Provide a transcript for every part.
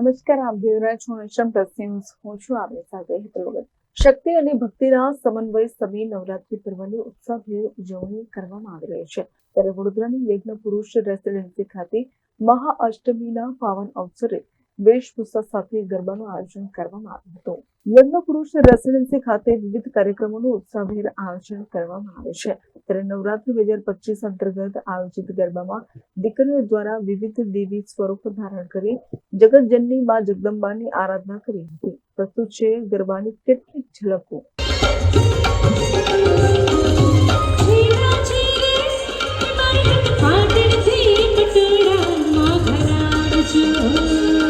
નમસ્કાર, આપ જોઈ હું છું આપની સાથે હેતલ વગર. શક્તિ અને ભક્તિના સમન્વય સમી નવરાત્રી પર્વની ઉત્સાહભેર ઉજવણી કરવામાં આવી રહી છે. ત્યારે વડોદરાની યજ્ઞ પુરુષ રેસિડેન્સી ખાતે મહાઅષ્ટમીના પાવન અવસરે વેશભૂષા સાથે ગરબાનું આયોજન કરવામાં આવ્યું હતું. યજ્ઞ પુરુષ રેસિડેન્સી ખાતે વિવિધ કાર્યક્રમોનું ઉત્સાહભેર આયોજન કરવામાં આવે છે. ત્યારે નવરાત્રી બે હજાર પચીસ અંતર્ગત આયોજિત ગરબામાં દીકરીઓ દ્વારા વિવિધ દેવી સ્વરૂપ ધારણ કરી જગતજનની માં જગદંબાની આરાધના કરી હતી. પ્રસ્તુત છે ગરબાની કેટલીક ઝલકો. Thank જીરે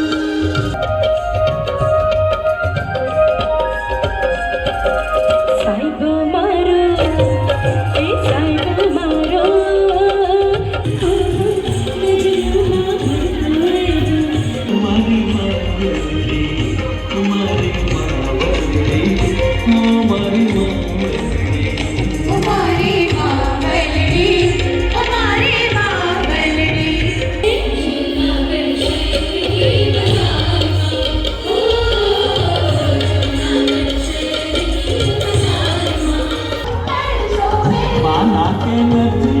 I can't let you.